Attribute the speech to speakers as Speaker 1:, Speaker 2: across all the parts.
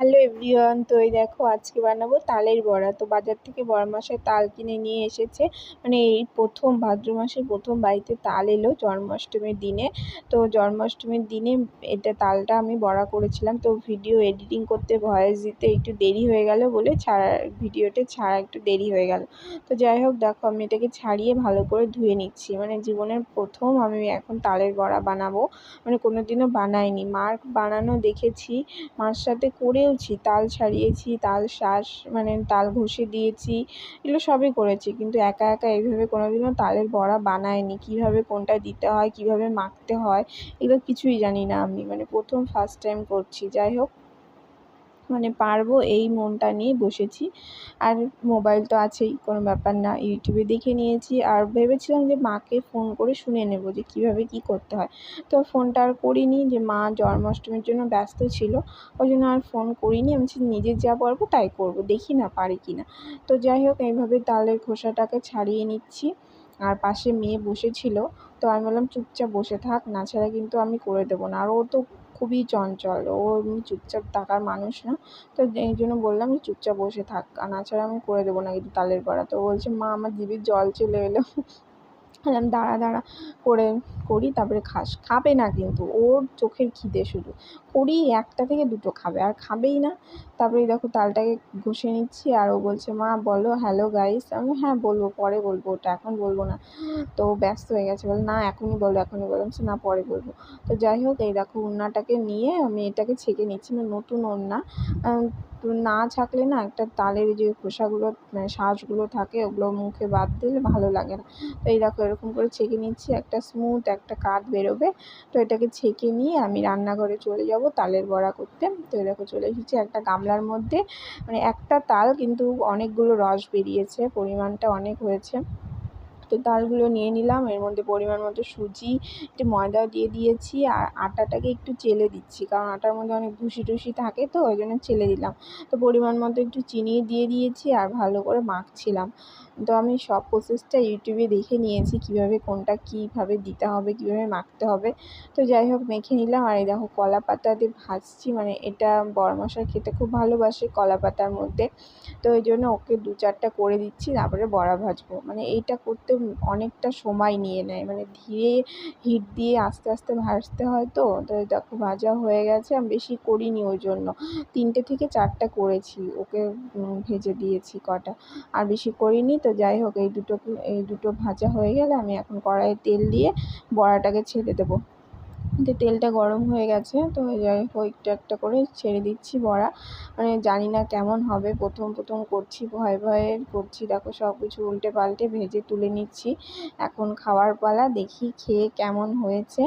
Speaker 1: Hello everyone তো এই দেখো আজকে বানাবো তালের বড়া। তো বাজার থেকে বড়মাসের তাল কিনে নিয়ে এসেছে। মানে এই প্রথম, ভাদ্র মাসের প্রথম বাড়িতে তাল এলো জন্মাষ্টমীর দিনে। তো জন্মাষ্টমীর দিনে এটা তালটা আমি বড়া করেছিলাম। তো ভিডিও এডিটিং করতে ভয়েস দিতে একটু দেরি হয়ে গেল বলে ছাড়া, ভিডিওটা ছাড়া একটু দেরি হয়ে গেল। তো যাই হোক, দেখো আমি এটাকে ছাড়িয়ে ভালো করে ধুয়ে নিচ্ছি। মানে জীবনের প্রথম আমি এখন তালের বড়া বানাবো। মানে কোনো দিনও বানাইনি। মার বানানো দেখেছি। মার সাথে করে করেওছি তাল ছাড়িয়েছি, তাল শ্বাস মানে তাল ঘষে দিয়েছি, এগুলো সবই করেছি। কিন্তু একা একা এইভাবে কোনো দিনও তালের বড়া বানায়নি কীভাবে কোনটা দিতে হয়, কীভাবে মাখতে হয়, এগুলো কিছুই জানি না আমি। মানে প্রথম ফার্স্ট টাইম করছি। যাই হোক মানে পারব এই মনটা নিয়ে বসেছি। আর মোবাইল তো আছেই, কোনো ব্যাপার না। ইউটিউবে দেখে নিয়েছি। আর ভেবেছিলাম যে মাকে ফোন করে শুনে নেব যে কীভাবে কী করতে হয়। তো ফোনটা আর করিনি যে মা জন্মাষ্টমীর জন্য ব্যস্ত ছিল। ওই জন্য আর ফোন করিনি। আমি নিজে যা পারব তাই করব, দেখি না পারি কি না। তো যাই হোক, এইভাবে তালের খোসাটাকে ছাড়িয়ে নিচ্ছি। আর পাশে মেয়ে বসেছিল। তো আমি বললাম, চুপচাপ বসে থাক, না ছাড়া কিন্তু আমি করে দেবো না। আর ও তো খুবই চঞ্চল। ও এমনি চুপচাপ থাকার মানুষ না। তো এই জন্য বললাম যে, চুপচাপ বসে থাক। আর না ছাড়া আমি করে দেবো না কিন্তু তালের বড়া। তো বলছে, মা, আমার জিভে জল চলে এলো। বললাম, দাঁড়া দাঁড়া করে করি, তারপরে খাস খাবে না কিন্তু, ওর চোখের খিদে শুধু। করি, একটা থেকে দুটো খাবে, আর খাবেই না। তারপরে দেখো তালটাকে ঘষে নিচ্ছি, আর ও বলছে, মা, বলো, হ্যালো গাইস। আমি হ্যাঁ বলব, পরে বলব, ওটা এখন বলব না। তো ব্যস্ত হয়ে গেছে, বলে, না, এখনই বলো এখনই বলো। না, পরে বলব। তো যাই হোক, এই দেখো ওড়নাটাকে নিয়ে আমি এটাকে ছেঁকে নিচ্ছি মানে নতুন ওড়না। তো না ছাকলে না একটা তালের যে খোসাগুলো মানে শাঁসগুলো থাকে, ওগুলো মুখে বাদ দিলে ভালো লাগে না। তো এই দেখো এরকম করে ছেঁকে নিচ্ছি, একটা স্মুথ একটা কাঠ বেরোবে। তো এটাকে ছেঁকে নিয়ে আমি রান্নাঘরে চলে যাব তালের বড়া করতে। তো দেখো চলে এসেছি একটা গামলার মধ্যে। মানে একটা তাল কিন্তু অনেকগুলো রস বেরিয়েছে, পরিমাণটা অনেক হয়েছে। তো তালগুলো নিয়ে নিলাম। এর মধ্যে পরিমাণ মতো সুজি, একটু ময়দাও দিয়ে দিয়েছি আর আটাটাকে একটু চেলে দিচ্ছি। কারণ আটার মধ্যে অনেক ভুসি টুসি থাকে তো, ওই জন্য চেলে দিলাম। তো পরিমাণ মতো একটু চিনি দিয়ে দিয়েছি আর ভালো করে মাখছিলাম। তো আমি সব প্রসেসটা ইউটিউবে দেখে নিয়েছি কীভাবে কোনটা কীভাবে দিতে হবে, কীভাবে মাখতে হবে। তো যাই হোক, মেখে নিলাম। আর এই দেখো কলা পাতা দিয়ে ভাজছি। মানে এটা বড়মশাই খেতে খুব ভালোবাসে কলা পাতার মধ্যে। তো ওই জন্য ওকে দু চারটা করে দিচ্ছি। তারপরে বড়া ভাজবো। মানে এইটা করতে অনেকটা সময় নিয়ে নেয়। মানে ধীরে হিট দিয়ে আস্তে আস্তে ভাজতে হয় তো তো দেখো ভাজা হয়ে গেছে, আমি বেশি করিনি ওই জন্য। তিনটে থেকে চারটা করেছি, ওকে ভেজে দিয়েছি কটা। আর বেশি করিনি তো যাই হোক, এই দুটো এই দুটো ভাজা হয়ে গেলে আমি এখন কড়াইয়ে তেল দিয়ে বড়াটাকে ছেড়ে দেবো। তো তেলটা গরম হয়ে গেছে, তো একটু একটা করে ছেড়ে দিচ্ছি বড়া। মানে জানি না কেমন হবে, প্রথম প্রথম করছি, ভয়ে ভয়ে করছি। দেখো সব কিছু উল্টে পাল্টে ভেজে তুলে নিচ্ছি। এখন খাওয়ার পালা, দেখি খেয়ে কেমন হয়েছে।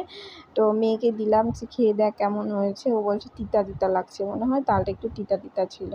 Speaker 1: তো মেয়েকে দিলাম খেয়ে দেখ কেমন হয়েছে। ও বলছে, তিতা তিতা লাগছে। মনে হয় তালটা একটু তিতা তিতা ছিল।